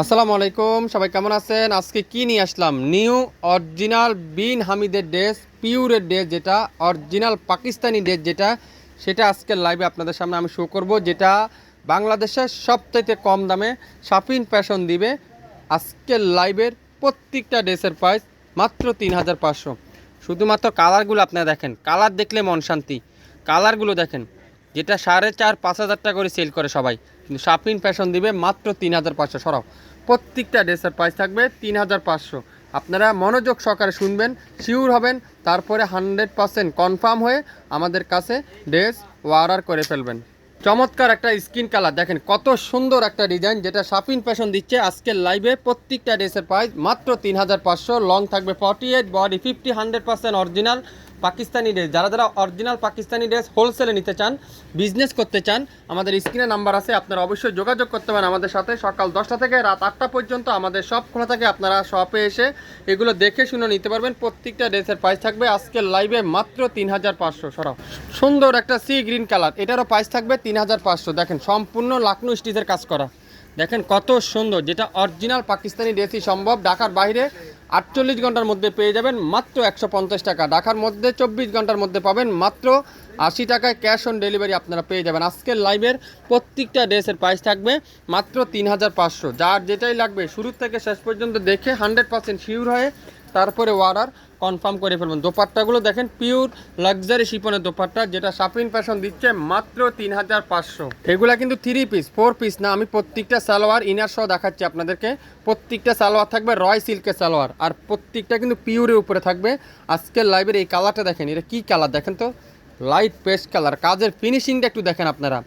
আসসালামু আলাইকুম, সবাই কেমন আছেন? আজকে কি নিয়ে আসলাম? নিউ অরিজিনাল বিন হামিদের ড্রেস, পিউরের ড্রেস যেটা, অরিজিনাল পাকিস্তানি ড্রেস যেটা, সেটা আজকের লাইভে আপনাদের সামনে আমি শো করব, যেটা বাংলাদেশের সবচাইতে কম দামে শাপিন ফ্যাশন দিবে। আজকের লাইভের প্রত্যেকটা ড্রেসের প্রাইস মাত্র তিন হাজার পাঁচশো। শুধুমাত্র কালারগুলো আপনারা দেখেন। কালার দেখলে মন শান্তি। কালারগুলো দেখেন। যেটা সাড়ে চার, পাঁচ হাজার টাকা করে সেল করে সবাই। কিন্তু শাপিন ফ্যাশন দিবে মাত্র তিন হাজার পাঁচশো। সরাও। প্রত্যেকটা ড্রেসের প্রাইস থাকবে তিন হাজার পাঁচশো। আপনারা মনোযোগ সহকারে শুনবেন শিওর হবেন, তারপরে হান্ড্রেড পার্সেন্ট কনফার্ম হয়ে আমাদের কাছে ড্রেস অর্ডার করে ফেলবেন। চমৎকার একটা স্কিন কালার। দেখেন, কত সুন্দর একটা ডিজাইন যেটা শাপিন ফ্যাশন দিচ্ছে আজকের লাইভে প্রত্যেকটা ড্রেসের প্রাইস মাত্র তিন হাজার পাঁচশো লং থাকবে forty eight body fifty hundred percent original Pakistani dress যারা যারা অরিজিনাল পাকিস্তানি ড্রেস হোলসেলে নিতে চান বিজনেস করতে চান, আমাদের স্ক্রিনে নাম্বার আছে, আপনারা অবশ্যই যোগাযোগ করতে পারেন আমাদের সাথে। সকাল দশটা থেকে রাত আটটা পর্যন্ত আমাদের সব খোলা থাকে, আপনারা শপে এসে এগুলো দেখে শুনে নিতে পারবেন। প্রত্যেকটা ড্রেসের প্রাইস থাকবে আজকের লাইভে মাত্র তিন হাজার পাঁচশো সরাও। সুন্দর একটা সি গ্রিন কালার এটারও প্রাইস থাকবে তিন হাজার পাঁচশো। দেখেন, সম্পূর্ণ লাকনু স্টিচের কাজ করা। দেখেন, কত সুন্দর, যেটা অরিজিনাল পাকিস্তানি ড্রেসই সম্ভব। ঢাকার বাইরে আটচল্লিশ ঘণ্টার মধ্যে পেয়ে যাবেন মাত্র একশো পঞ্চাশ টাকা। ঢাকার মধ্যে চব্বিশ ঘণ্টার মধ্যে পাবেন মাত্র আশি টাকায় ক্যাশ অন ডেলিভারি আপনারা পেয়ে যাবেন। আজকের লাইভের প্রত্যেকটা ড্রেসের প্রাইস থাকবে মাত্র তিন হাজার পাঁচশো। যার যেটাই লাগবে, শুরু থেকে শেষ পর্যন্ত দেখে হান্ড্রেড পার্সেন্ট শিওর হয়ে তারপরে অর্ডার কনফার্ম করে ফেলবেন। দোপাট্টাগুলো দেখেন পিওর লাক্সারি শিপনের দোপাট্টা, যেটা শাপিন ফ্যাশন দিচ্ছে মাত্র তিন হাজার পাঁচশো। এগুলা কিন্তু থ্রি পিস ফোর পিস না, আমি প্রত্যেকটা সালোয়ার ইনার সহ দেখাচ্ছি আপনাদেরকে। প্রত্যেকটা সালোয়ার থাকবে রয় সিল্কের সালোয়ার, আর প্রত্যেকটা কিন্তু পিওরের উপরে থাকবে। আজকের লাইভের এই কালারটা দেখেন, এটা কি কালার দেখেন তো? লাইট পেস্ট কালার কাজের ফিনিশিংটা একটু দেখেন আপনারা।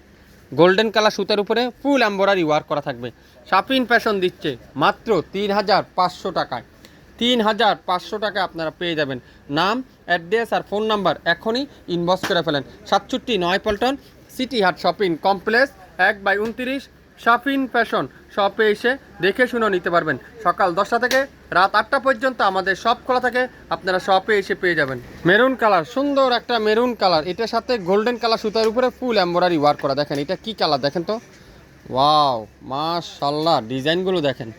গোল্ডেন কালার সুতার উপরে ফুল এম্বরারি ওয়ার্ক করা থাকবে। শাপিন ফ্যাশন দিচ্ছে মাত্র তিন হাজার পাঁচশো টাকায়। তিন হাজার পাঁচশো টাকা আপনারা পেয়ে যাবেন। নাম, অ্যাড্রেস আর ফোন নাম্বার এখনই ইনবক্স করে ফেলেন। সাতষট্টি নয় পল্টন সিটি হাট শপিং কমপ্লেক্স, এক বাই উনত্রিশ শপিং ফ্যাশন শপে এসে দেখে শুনে নিতে পারবেন। সকাল দশটা থেকে রাত আটটা পর্যন্ত আমাদের সব খোলা থাকে, আপনারা শপে এসে পেয়ে যাবেন। মেরুন কালার, সুন্দর একটা মেরুন কালার। এটার সাথে গোল্ডেন কালার সুতার উপরে ফুল এম্বরারি ওয়ার্ক করা। দেখেন, এটা কি কালার দেখেন তো? ওয়াও মাশাল্লাহ ডিজাইনগুলো দেখেন।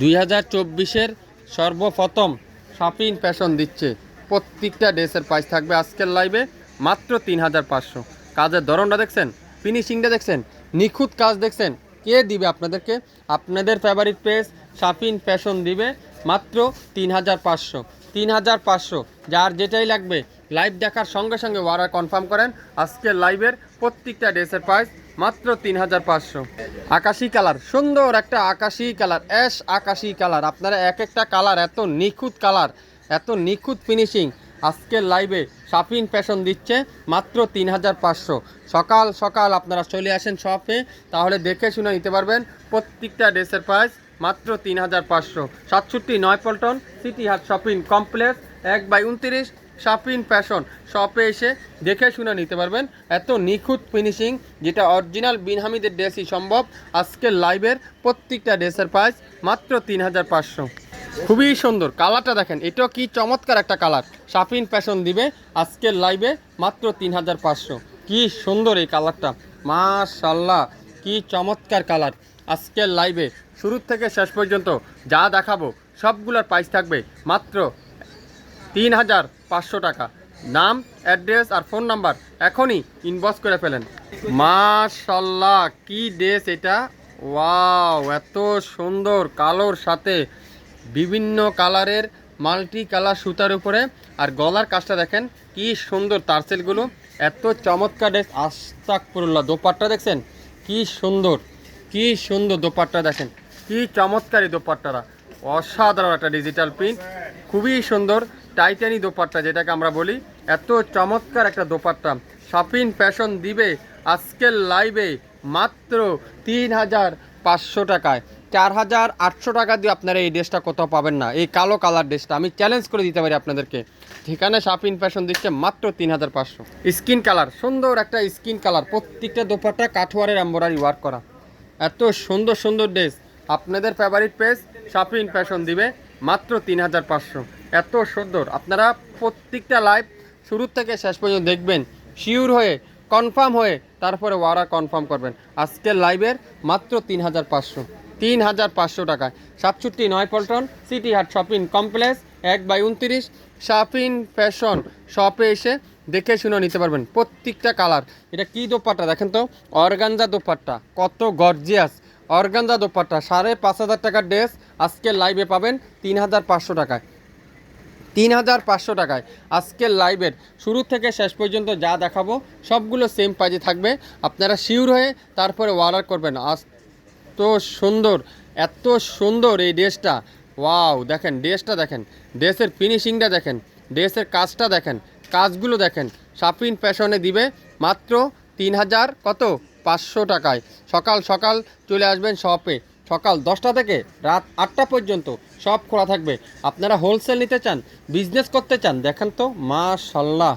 দুই হাজার চব্বিশের সর্বপ্রথম শাপিন ফ্যাশন দিচ্ছে। প্রত্যেকটা ড্রেসের প্রাইস থাকবে আজকের লাইভে মাত্র তিন হাজার পাঁচশো। কাজের ধরনটা দেখছেন? ফিনিশিংটা দেখছেন? নিখুঁত কাজ দেখছেন? কে দিবে আপনাদেরকে? আপনাদের ফেভারিট পেজ শাপিন ফ্যাশন দিবে মাত্র তিন হাজার পাঁচশো। তিন হাজার পাঁচশো, যার যেটাই লাগবে। লাইভ দেখার সঙ্গে সঙ্গে ওয়ারা কনফার্ম করেন, আজকের লাইভের প্রত্যেকটা ড্রেসের প্রাইস মাত্র তিন হাজার পাঁচশো। আকাশি কালার, সুন্দর একটা আকাশি কালার, অ্যাশ আকাশি কালার। আপনারা এক একটা কালার, এত নিখুঁত কালার, এত নিখুঁত ফিনিশিং আজকের লাইভে শাপিন ফ্যাশন দিচ্ছে মাত্র তিন হাজার পাঁচশো। সকাল সকাল আপনারা চলে আসেন শপে তাহলে দেখে শুনে নিতে পারবেন প্রত্যেকটা ড্রেসের প্রাইস মাত্র তিন হাজার পাঁচশো। সাতষট্টি নয় পল্টন সিটি হাট শপিং কমপ্লেক্স এক বাই উনত্রিশ শাপিন ফ্যাশন শপে এসে দেখে শুনে নিতে পারবেন এত নিখুঁত ফিনিশিং যেটা অরিজিনাল বিনহামিদের ড্রেসই সম্ভব। আজকের লাইভের প্রত্যেকটা ড্রেসের প্রাইস মাত্র তিন হাজার পাঁচশো। খুবই সুন্দর। কালারটা দেখেন, এটাও কি চমৎকার একটা কালার শাপিন ফ্যাশন দিবে আজকের লাইভে মাত্র তিন হাজার পাঁচশো। কি সুন্দর এই কালারটা মাশাল্লাহ কি চমৎকার কালার আজকের লাইভে শুরু থেকে শেষ পর্যন্ত যা দেখাবো, সবগুলোর প্রাইস থাকবে মাত্র তিন হাজার পাঁচশো টাকা। নাম, অ্যাড্রেস আর ফোন নাম্বার এখনই ইনবক্স করে ফেলেন। মাশাল্লাহ, কি ড্রেস এটা? ওয়াও, এত সুন্দর কালোর সাথে বিভিন্ন কালারের মাল্টি কালার সুতার উপরে। আর গলার কাজটা দেখেন, কি সুন্দর তারসেলগুলো এত চমৎকার ড্রেস আস্তাকপুরুল্লাহ দোপাট্টা দেখছেন? কি সুন্দর কি সুন্দর দোপাট্টা দেখেন। কি চমৎকার দোপাট্টারা অসাধারণ একটা ডিজিটাল প্রিন্ট খুবই সুন্দর টাইটানি দোপাট্টা যেটাকে আমরা বলি। এত চমৎকার একটা দোপাট্টা। শাপিন ফ্যাশন দিবে আজকের লাইভে মাত্র তিন হাজার পাঁচশো টাকায়। চার হাজার আটশো টাকা দিয়ে আপনারা এই ড্রেসটা কোথাও পাবেন না। এই কালো কালার ড্রেসটা আমি চ্যালেঞ্জ করে দিতে পারি আপনাদেরকে। ঠিকানা শাপিন ফ্যাশন দিচ্ছে মাত্র তিন হাজার পাঁচশো। স্কিন কালার সুন্দর একটা স্কিন কালার প্রত্যেকটা দোপাট্টা কাঠোয়ারের এম্বরারি ওয়ার্ক করা। এত সুন্দর সুন্দর ড্রেস আপনাদের ফেভারিট পেজ শাপিন ফ্যাশন দিবে মাত্র তিন হাজার পাঁচশো। এত সুন্দর। আপনারা প্রত্যেকটা লাইভ শুরু থেকে শেষ পর্যন্ত দেখবেন, শিওর হয়ে কনফার্ম হয়ে, তারপরে ওয়ারা কনফার্ম করবেন। আজকের লাইভের মাত্র তিন হাজার পাঁচশো। তিন হাজার পাঁচশো টাকায়। সাতষট্টি নয় পল্টন সিটি হাট শপিং কমপ্লেক্স এক বাই উনত্রিশ শপিং ফ্যাশন শপে এসে দেখে শুনে নিতে পারবেন প্রত্যেকটা কালার এটা কী দোপাট্টা দেখেন তো? অর্গানজা দোপাট্টা। কত গর্জিয়াস অর্গানজা দোপাট্টা, সাড়ে পাঁচ হাজার টাকার ড্রেস আজকে লাইভে পাবেন তিন হাজার পাঁচশো টাকায়। তিন হাজার পাঁচশো টাকায় আজকের লাইভের শুরু থেকে শেষ পর্যন্ত যা দেখাবো, সবগুলো সেম প্রাইজে থাকবে। আপনারা শিওর হয়ে তারপরে অর্ডার করবেন। আজ তো সুন্দর, এত সুন্দর এই ড্রেসটা। ওয়াও দেখেন, ড্রেসটা দেখেন। ড্রেসের ফিনিশিংটা দেখেন, ড্রেসের কাজটা দেখেন, কাজগুলো দেখেন। শাপিন ফ্যাশনে দিবে মাত্র তিন হাজার কত? পাঁচশো টাকায়। সকাল সকাল চলে আসবেন শপে। সকাল দশটা থেকে রাত আটটা পর্যন্ত সব খোলা থাকবে। আপনারা হোলসেল নিতে চান বিজনেস করতে চান, দেখেন তো, মাশাল্লাহ।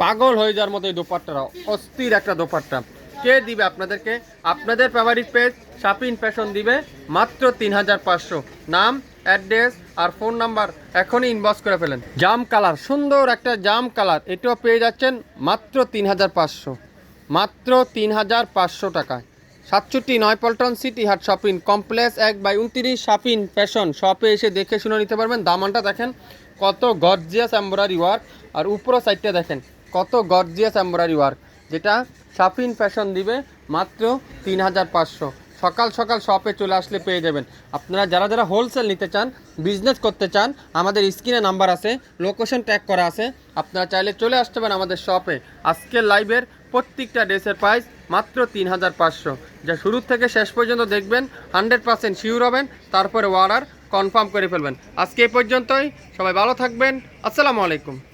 পাগল হয়ে যাওয়ার মতো এই দোপাট্টাটা অস্থির একটা দোপাট্টা। কে দিবে আপনাদেরকে? আপনাদের ফেভারিট পেজ শাপিন ফ্যাশন দিবে মাত্র তিন হাজার পাঁচশো। নাম অ্যাড্রেস আর ফোন নাম্বার এখনই ইনবক্স করে ফেলেন। জাম কালার সুন্দর একটা জাম কালার এটাও পেয়ে যাচ্ছেন মাত্র তিন হাজার পাঁচশো। মাত্র তিন হাজার পাঁচশো টাকায়। সাতষট্টি নয় পল্টন সিটি হাট শপিং কমপ্লেক্স এক বাই উনত্রিশ শাপিন ফ্যাশন শপে এসে দেখে শুনে নিতে পারবেন। দামানটা দেখেন, কত গর্জিয়াস এম্ব্রয়ডারি ওয়ার্ক। আর উপরও সাইডটা দেখেন, কত গর্জিয়াস এম্ব্রয়ডারি ওয়ার্ক। যেটা শাপিন ফ্যাশন দিবে মাত্র তিন হাজার পাঁচশো। সকাল সকাল শপে চলে আসলে পেয়ে যাবেন। আপনারা যারা যারা হোলসেল নিতে চান বিজনেস করতে চান, আমাদের স্ক্রিনে নাম্বার আছে লোকেশন ট্যাগ করা আছে, আপনারা চাইলে চলে আসতে পারেন আমাদের শপে আজকের লাইভের প্রত্যেকটা ড্রেসের প্রাইস মাত্র তিন হাজার পাঁচশো। যা শুরু থেকে শেষ পর্যন্ত দেখবেন হান্ড্রেড পার্সেন্ট শিওর হবেন, তারপরে অর্ডার কনফার্ম করে ফেলবেন। আজকে এই পর্যন্তই, সবাই ভালো থাকবেন, আসসালামু আলাইকুম।